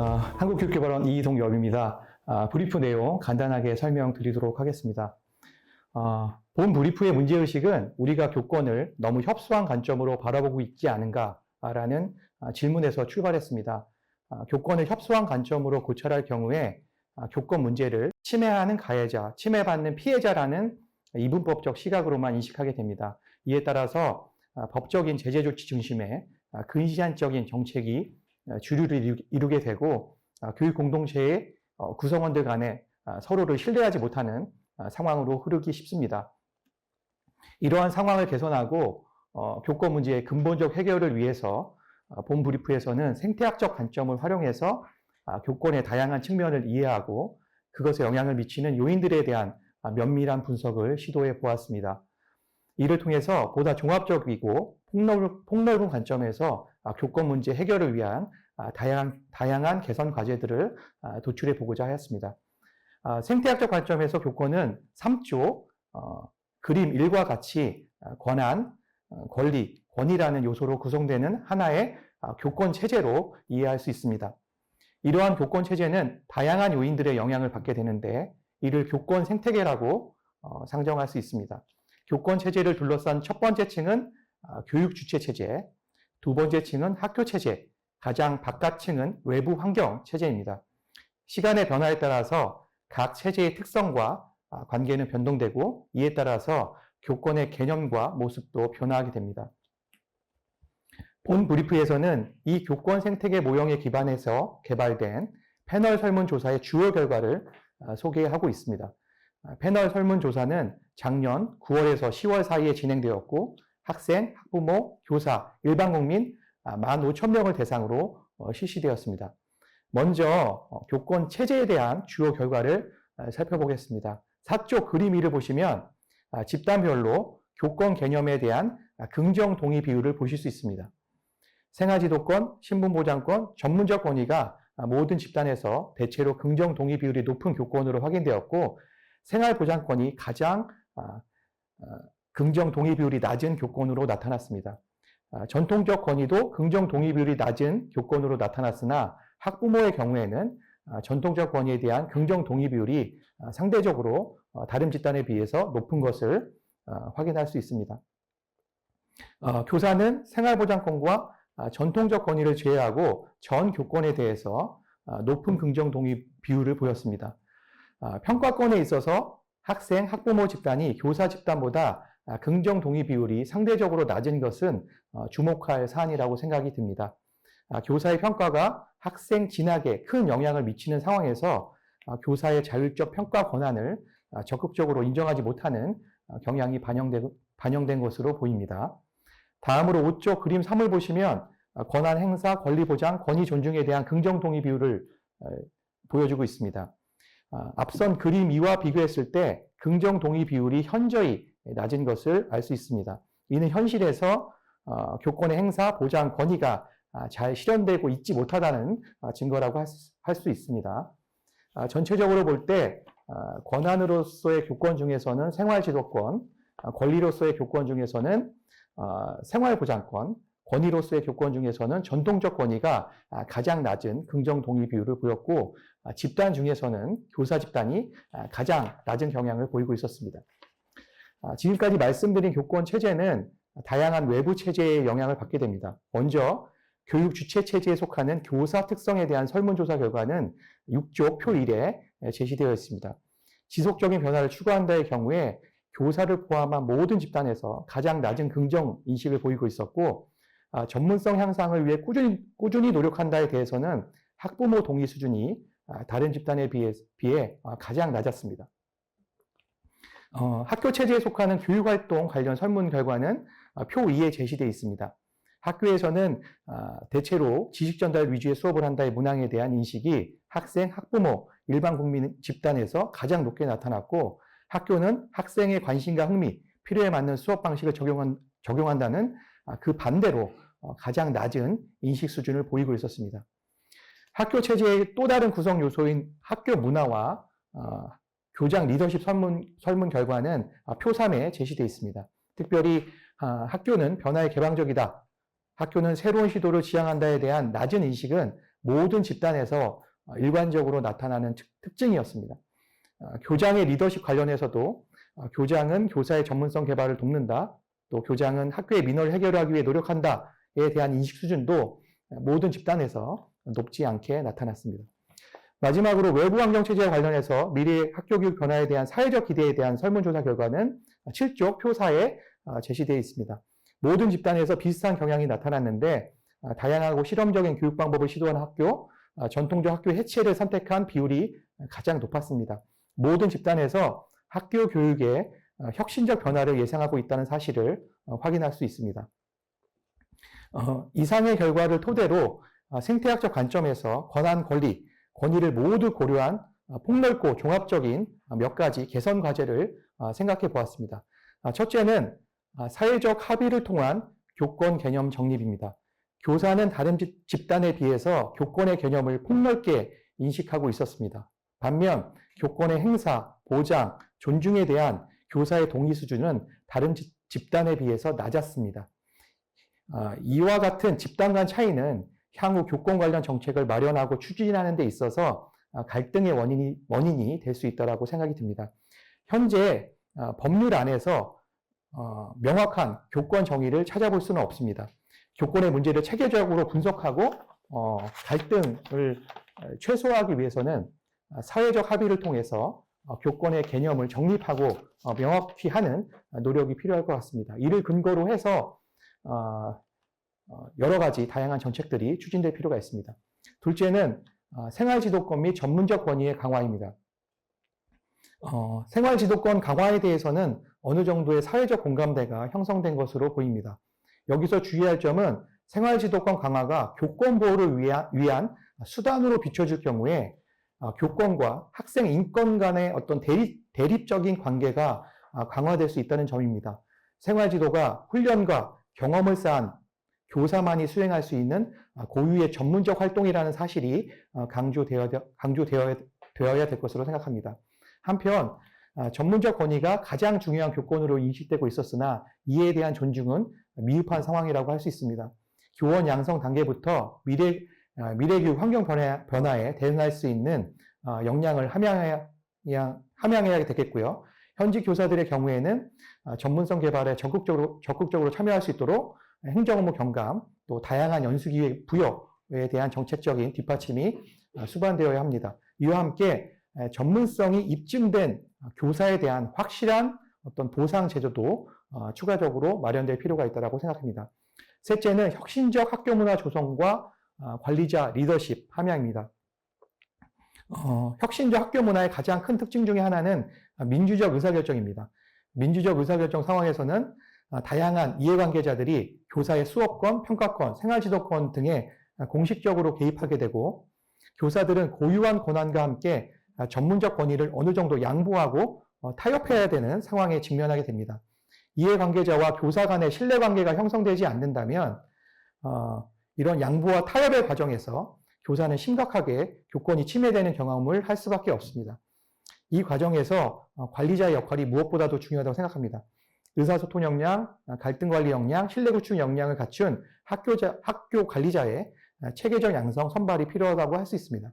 어, 한국교육개발원 이동엽입니다. 아, 브리프 내용 간단하게 설명드리도록 하겠습니다. 어, 본 브리프의 문제의식은 우리가 교권을 너무 협소한 관점으로 바라보고 있지 않은가라는 아, 질문에서 출발했습니다. 아, 교권을 협소한 관점으로 고찰할 경우에 아, 교권 문제를 침해하는 가해자, 침해받는 피해자라는 이분법적 시각으로만 인식하게 됩니다. 이에 따라서 아, 법적인 제재 조치 중심의 아, 근시안적인 정책이 아, 주류를 이루- 이루게 되고 아, 교육 공동체의 어, 구성원들 간에 아, 서로를 신뢰하지 못하는 아, 상황으로 흐르기 쉽습니다. 이러한 상황을 개선하고 어, 교권 문제의 근본적 해결을 위해서 어, 본 브리프에서는 생태학적 관점을 활용해서 아, 교권의 다양한 측면을 이해하고 그것에 영향을 미치는 요인들에 대한 아, 면밀한 분석을 시도해 보았습니다. 이를 통해서 보다 종합적이고 폭넓은, 폭넓은 관점에서 아, 교권 문제 해결을 위한 아, 다양한, 다양한 개선 과제들을 아, 도출해 보고자 하였습니다. 아, 생태학적 관점에서 교권은 3조 어, 그림 1과 같이 아, 권한, 어, 권리, 권위라는 요소로 구성되는 하나의 아, 교권 체제로 이해할 수 있습니다. 이러한 교권 체제는 다양한 요인들의 영향을 받게 되는데 이를 교권 생태계라고 어, 상정할 수 있습니다. 교권 체제를 둘러싼 첫 번째 층은 아, 교육 주체 체제, 두 번째 층은 학교 체제, 가장 바깥층은 외부 환경 체제입니다. 시간의 변화에 따라서 각 체제의 특성과 아, 관계는 변동되고 이에 따라서 교권의 개념과 모습도 변화하게 됩니다. 본 브리프에서는 이 교권 생태계 모형에 기반해서 개발된 패널 설문조사의 주요 결과를 아, 소개하고 있습니다. 아, 패널 설문조사는 작년 9월에서 10월 사이에 진행되었고 학생, 학부모, 교사, 일반 국민 15,000명을 대상으로 어, 실시되었습니다. 먼저 어, 교권 체제에 대한 주요 결과를 아, 살펴보겠습니다. 4쪽 그림 2를 보시면 아, 집단별로 교권 개념에 대한 아, 긍정 동의 비율을 보실 수 있습니다. 생활지도권, 신분보장권, 전문적 권위가 아, 모든 집단에서 대체로 긍정 동의 비율이 높은 교권으로 확인되었고 생활보장권이 가장 아, 아, 긍정 동의 비율이 낮은 교권으로 나타났습니다. 아, 전통적 권위도 긍정 동의 비율이 낮은 교권으로 나타났으나 학부모의 경우에는 아, 전통적 권위에 대한 긍정 동의 비율이 아, 상대적으로 어, 다른 집단에 비해서 높은 것을 아, 확인할 수 있습니다. 어, 교사는 생활보장권과 아, 전통적 권위를 제외하고 전 교권에 대해서 아, 높은 긍정 동의 비율을 보였습니다. 아, 평가권에 있어서 학생, 학부모 집단이 교사 집단보다 아, 긍정 동의 비율이 상대적으로 낮은 것은 어, 주목할 사안이라고 생각이 듭니다. 아, 교사의 평가가 학생 진학에 큰 영향을 미치는 상황에서 아, 교사의 자율적 평가 권한을 아, 적극적으로 인정하지 못하는 아, 경향이 반영된, 반영된 것으로 보입니다. 다음으로 5쪽 그림 3을 보시면 아, 권한 행사, 권리 보장, 권위 존중에 대한 긍정 동의 비율을 어, 보여주고 있습니다. 아, 앞선 그림 2와 비교했을 때 긍정 동의 비율이 현저히 낮은 것을 알 수 있습니다. 이는 현실에서 어, 교권의 행사, 보장, 권위가 아, 잘 실현되고 있지 못하다는 아, 증거라고 할 수 있습니다. 아, 전체적으로 볼때 아, 권한으로서의 교권 중에서는 생활지도권, 아, 권리로서의 교권 중에서는 아, 생활보장권, 권위로서의 교권 중에서는 전통적 권위가 아, 가장 낮은 긍정 동의 비율을 보였고 아, 집단 중에서는 교사 집단이 아, 가장 낮은 경향을 보이고 있었습니다. 아, 지금까지 말씀드린 교권 체제는 다양한 외부 체제의 영향을 받게 됩니다. 먼저 교육 주체 체제에 속하는 교사 특성에 대한 설문조사 결과는 6조 표 1에 제시되어 있습니다. 지속적인 변화를 추구한다의 경우에 교사를 포함한 모든 집단에서 가장 낮은 긍정 인식을 보이고 있었고 아, 전문성 향상을 위해 꾸준히, 꾸준히 노력한다에 대해서는 학부모 동의 수준이 아, 다른 집단에 비해, 비해 아, 가장 낮았습니다. 어, 학교 체제에 속하는 교육활동 관련 설문 결과는 아, 표 2에 제시되어 있습니다. 학교에서는 아, 대체로 지식 전달 위주의 수업을 한다의 문항에 대한 인식이 학생, 학부모, 일반 국민 집단에서 가장 높게 나타났고 학교는 학생의 관심과 흥미, 필요에 맞는 수업 방식을 적용한, 적용한다는 아, 그 반대로 어, 가장 낮은 인식 수준을 보이고 있었습니다. 학교 체제의 또 다른 구성 요소인 학교 문화와 어, 교장 리더십 설문, 설문 결과는 아, 표 3에 제시되어 있습니다. 특별히 아, 학교는 변화에 개방적이다. 학교는 새로운 시도를 지향한다에 대한 낮은 인식은 모든 집단에서 어, 일관적으로 나타나는 특- 특징이었습니다. 어, 교장의 리더십 관련해서도 어, 교장은 교사의 전문성 개발을 돕는다. 또 교장은 학교의 민원을 해결하기 위해 노력한다에 대한 인식 수준도 모든 집단에서 높지 않게 나타났습니다. 마지막으로 외부 환경 체제와 관련해서 미래 학교 교육 변화에 대한 사회적 기대에 대한 설문조사 결과는 7쪽 표사에 어, 제시되어 있습니다. 모든 집단에서 비슷한 경향이 나타났는데 아, 다양하고 실험적인 교육 방법을 시도한 학교, 아, 전통적 학교 해체를 선택한 비율이 가장 높았습니다. 모든 집단에서 학교 교육에 어, 혁신적 변화를 예상하고 있다는 사실을 어, 확인할 수 있습니다. 어, 이상의 결과를 토대로 아, 생태학적 관점에서 권한, 권리, 권위를 모두 고려한 아, 폭넓고 종합적인 아, 몇 가지 개선 과제를 아, 생각해 보았습니다. 아, 첫째는 아, 사회적 합의를 통한 교권 개념 정립입니다. 교사는 다른 집- 집단에 비해서 교권의 개념을 폭넓게 인식하고 있었습니다. 반면 교권의 행사, 보장, 존중에 대한 교사의 동의 수준은 다른 집- 집단에 비해서 낮았습니다. 아, 이와 같은 집단 간 차이는 향후 교권 관련 정책을 마련하고 추진하는 데 있어서 아, 갈등의 원인이, 원인이 될 수 있다고 생각이 듭니다. 현재 아, 법률 안에서 어, 명확한 교권 정의를 찾아볼 수는 없습니다. 교권의 문제를 체계적으로 분석하고 어, 갈등을 어, 최소화하기 위해서는 아, 사회적 합의를 통해서 어, 교권의 개념을 정립하고 어, 명확히 하는 노력이 필요할 것 같습니다. 이를 근거로 해서 어, 어, 여러 가지 다양한 정책들이 추진될 필요가 있습니다. 둘째는 어, 생활지도권 및 전문적 권위의 강화입니다. 어, 생활지도권 강화에 대해서는 어느 정도의 사회적 공감대가 형성된 것으로 보입니다. 여기서 주의할 점은 생활지도권 강화가 교권 보호를 위한, 수단으로 비춰질 경우에 아, 교권과 학생 인권 간의 어떤 대립, 대립적인 관계가 아, 강화될 수 있다는 점입니다. 생활 지도가 훈련과 경험을 쌓은 교사만이 수행할 수 있는 아, 고유의 전문적 활동이라는 사실이 아, 강조되어야, 강조되어야 되어야 될 것으로 생각합니다. 한편 아, 전문적 권위가 가장 중요한 교권으로 인식되고 있었으나 이에 대한 존중은 미흡한 상황이라고 할 수 있습니다. 교원 양성 단계부터 미래 아, 미래교육 환경 변화, 변화에 대응할 수 있는 아, 역량을 함양해야, 함양해야 되겠고요. 현직 교사들의 경우에는 아, 전문성 개발에 적극적으로, 적극적으로 참여할 수 있도록 행정 업무 경감, 또 다양한 연수 기회 부여에 대한 정책적인 뒷받침이 아, 수반되어야 합니다. 이와 함께 에, 전문성이 입증된 교사에 대한 확실한 어떤 보상 제도도 어, 추가적으로 마련될 필요가 있다고 생각합니다. 셋째는 혁신적 학교 문화 조성과 아, 관리자 리더십 함양입니다. 어, 혁신적 학교 문화의 가장 큰 특징 중에 하나는 민주적 의사결정입니다. 민주적 의사결정 상황에서는 아, 다양한 이해관계자들이 교사의 수업권, 평가권, 생활지도권 등에 공식적으로 개입하게 되고 교사들은 고유한 권한과 함께 아, 전문적 권위를 어느 정도 양보하고 어, 타협해야 되는 상황에 직면하게 됩니다. 이해관계자와 교사 간의 신뢰관계가 형성되지 않는다면 어, 이런 양보와 타협의 과정에서 교사는 심각하게 교권이 침해되는 경험을 할 수밖에 없습니다. 이 과정에서 어, 관리자의 역할이 무엇보다도 중요하다고 생각합니다. 의사소통 역량, 아, 갈등 관리 역량, 신뢰 구축 역량을 갖춘 학교자, 학교 관리자의 아, 체계적 양성 선발이 필요하다고 할 수 있습니다.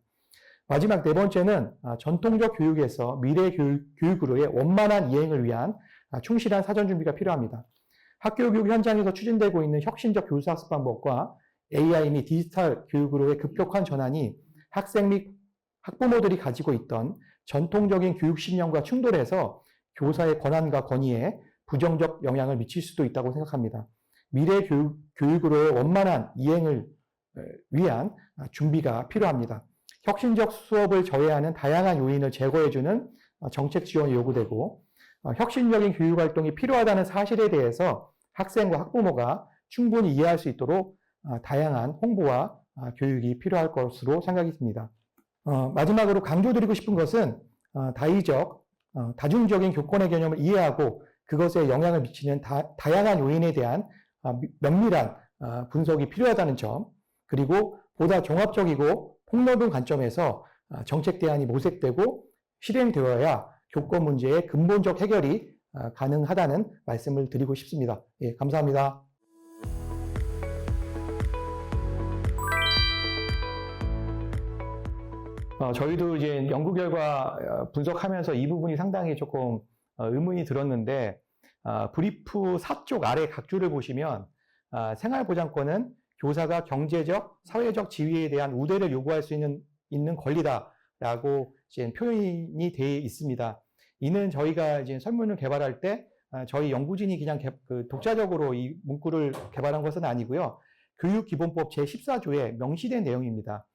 마지막 네 번째는 아, 전통적 교육에서 미래 교육, 교육 으로의 원만한 이행을 위한 아, 충실한 사전 준비가 필요합니다. 학교 교육 현장에서 추진되고 있는 혁신적 교수 학습 방법과 AI 및 디지털 교육으로의 급격한 전환이 학생 및 학부모들이 가지고 있던 전통적인 교육 신념과 충돌해서 교사의 권한과 권위에 부정적 영향을 미칠 수도 있다고 생각합니다. 미래 교육, 교육으로의 원만한 이행을 에, 위한 아, 준비가 필요합니다. 혁신적 수업을 저해하는 다양한 요인을 제거해주는 어, 정책 지원이 요구되고 어, 혁신적인 교육 활동이 필요하다는 사실에 대해서 학생과 학부모가 충분히 이해할 수 있도록 어, 다양한 홍보와 아, 교육이 필요할 것으로 생각이 듭니다. 어, 마지막으로 강조드리고 싶은 것은 어, 다의적, 어, 다중적인 교권의 개념을 이해하고 그것에 영향을 미치는 다, 다양한 요인에 대한 아, 미- 면밀한 아, 분석이 필요하다는 점, 그리고 보다 종합적이고 폭넓은 관점에서 아, 정책 대안이 모색되고 실행되어야 교권 문제의 근본적 해결이 아, 가능하다는 말씀을 드리고 싶습니다. 예, 감사합니다. 어, 저희도 이제 연구 결과 어, 분석하면서 이 부분이 상당히 조금 어, 의문이 들었는데 아, 브리프 4쪽 아래 각주를 보시면 아, 생활보장권은 교사가 경제적, 사회적 지위에 대한 우대를 요구할 수 있는, 있는 권리다라고 이제 표현이 되어 있습니다. 이는 저희가 이제 설문을 개발할 때 아, 저희 연구진이 그냥 개- 그 독자적으로 이 문구를 개발한 것은 아니고요. 교육기본법 제14조에 명시된 내용입니다.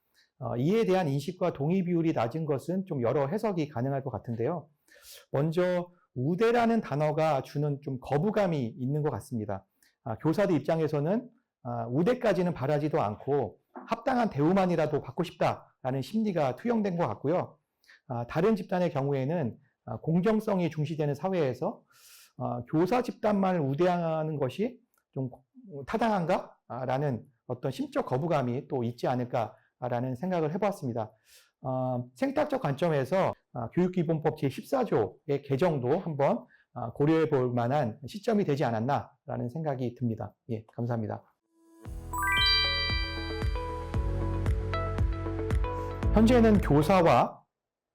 어, 이에 대한 인식과 동의 비율이 낮은 것은 좀 여러 해석이 가능할 것 같은데요. 먼저 우대라는 단어가 주는 좀 거부감이 있는 것 같습니다. 아, 교사들 입장에서는 아, 우대까지는 바라지도 않고 합당한 대우만이라도 받고 싶다라는 심리가 투영된 것 같고요. 아, 다른 집단의 경우에는 아, 공정성이 중시되는 사회에서 아, 교사 집단만을 우대하는 것이 좀 타당한가? 아, 라는 어떤 심적 거부감이 또 있지 않을까 라는 생각을 해보았습니다. 어, 생탁적 관점에서 아, 교육기본법 제14조의 개정도 한번 아, 고려해 볼 만한 시점이 되지 않았나라는 생각이 듭니다. 예, 감사합니다. 현재는 교사와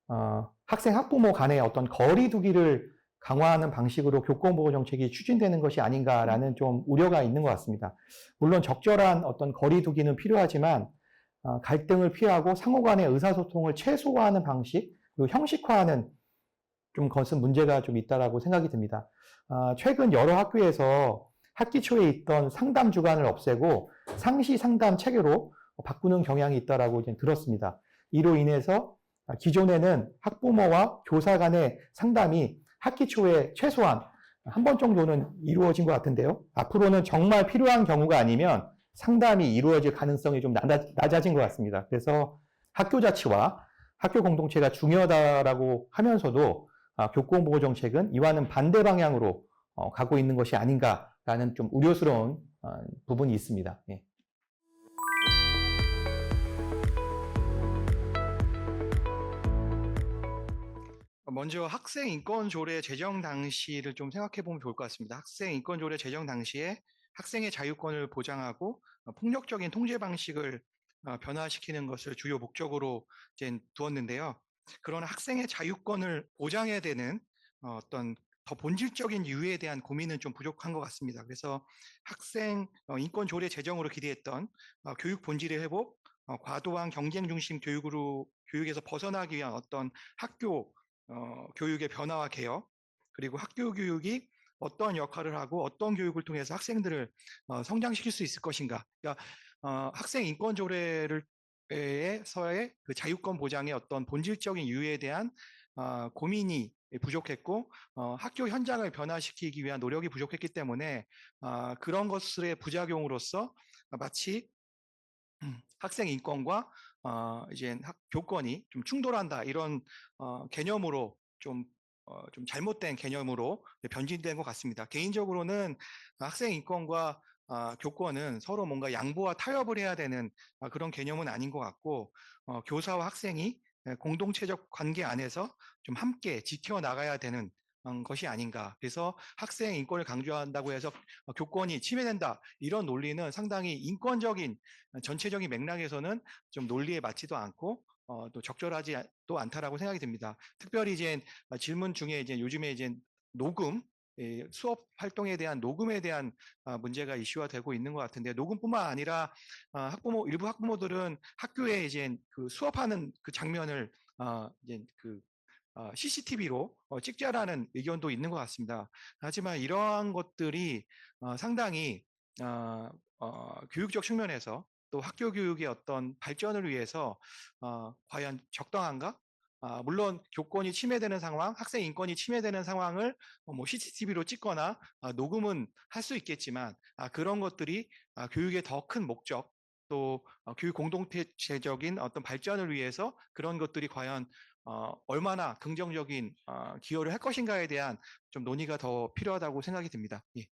어, 학생 학부모 간의 어떤 거리두기를 강화하는 방식으로 교권보호 정책이 추진되는 것이 아닌가라는 좀 우려가 있는 것 같습니다. 물론 적절한 어떤 거리두기는 필요하지만 어, 갈등을 피하고 상호 간의 의사소통을 최소화하는 방식, 그리고 형식화하는 좀 것은 문제가 좀 있다라고 생각이 듭니다. 아, 최근 여러 학교에서 학기 초에 있던 상담 주간을 없애고 상시 상담 체계로 바꾸는 경향이 있다라고 들었습니다. 이로 인해서 아, 기존에는 학부모와 교사 간의 상담이 학기 초에 최소한 한 번 정도는 이루어진 것 같은데요. 앞으로는 정말 필요한 경우가 아니면 상담이 이루어질 가능성이 좀 낮아, 낮아 진 것 같습니다. 그래서 학교 자치와 학교 공동체가 중요하다라고 하면서도 아, 교권보호 정책은 이와는 반대 방향으로 어, 가고 있는 것이 아닌가라는 좀 우려스러운 어, 부분이 있습니다. 예. 먼저 학생 인권 조례 제정 당시를 좀 생각해 보면 좋을 것 같습니다. 학생 인권 조례 제정 당시에 학생의 자유권을 보장하고 어, 폭력적인 통제 방식을 어, 변화시키는 것을 주요 목적으로 이제 두었는데요. 그러나 학생의 자유권을 보장해야 되는 어, 어떤 더 본질적인 이유에 대한 고민은 좀 부족한 것 같습니다. 그래서 학생 어, 인권 조례 제정으로 기대했던 어, 교육 본질의 회복, 어, 과도한 경쟁 중심 교육으로 교육에서 벗어나기 위한 어떤 학교 어, 교육의 변화와 개혁, 그리고 학교 교육이 어떤 역할을 하고 어떤 교육을 통해서 학생들을 어, 성장시킬 수 있을 것인가. 그러니까 어, 학생 인권 조례를 에서의 그 자유권 보장의 어떤 본질적인 이유에 대한 어, 고민이 부족했고 어, 학교 현장을 변화시키기 위한 노력이 부족했기 때문에 어, 그런 것들의 부작용으로서 마치 음, 학생 인권과 어, 이제 학, 교권이 좀 충돌한다 이런 어, 개념으로 좀, 어, 좀 잘못된 개념으로 변질된 것 같습니다. 개인적으로는 학생 인권과 아, 교권은 서로 뭔가 양보와 타협을 해야 되는 아, 그런 개념은 아닌 것 같고 어, 교사와 학생이 예, 공동체적 관계 안에서 좀 함께 지켜나가야 되는 음, 것이 아닌가. 그래서 학생 인권을 강조한다고 해서 어, 교권이 침해된다. 이런 논리는 상당히 인권적인 어, 전체적인 맥락에서는 좀 논리에 맞지도 않고 어, 또 적절하지 또 않다라고 생각이 듭니다. 특별히 이제 어, 질문 중에 이제 요즘에 이제 녹음 예, 수업 활동에 대한 녹음에 대한 아, 문제가 이슈화 되고 있는 것 같은데 녹음뿐만 아니라 아, 학부모 일부 학부모들은 학교에 이제 그 수업하는 그 장면을 아, 이제 그 CCTV로 어, 찍자라는 의견도 있는 것 같습니다. 하지만 이러한 것들이 어, 상당히 어, 교육적 측면에서 또 학교 교육의 어떤 발전을 위해서 과연 적당한가? 아, 물론 교권이 침해되는 상황, 학생 인권이 침해되는 상황을 뭐 CCTV로 찍거나 아, 녹음은 할 수 있겠지만 아, 그런 것들이 아, 교육의 더 큰 목적 또 어, 교육 공동체적인 어떤 발전을 위해서 그런 것들이 과연 어, 얼마나 긍정적인 어, 기여를 할 것인가에 대한 좀 논의가 더 필요하다고 생각이 듭니다. 예.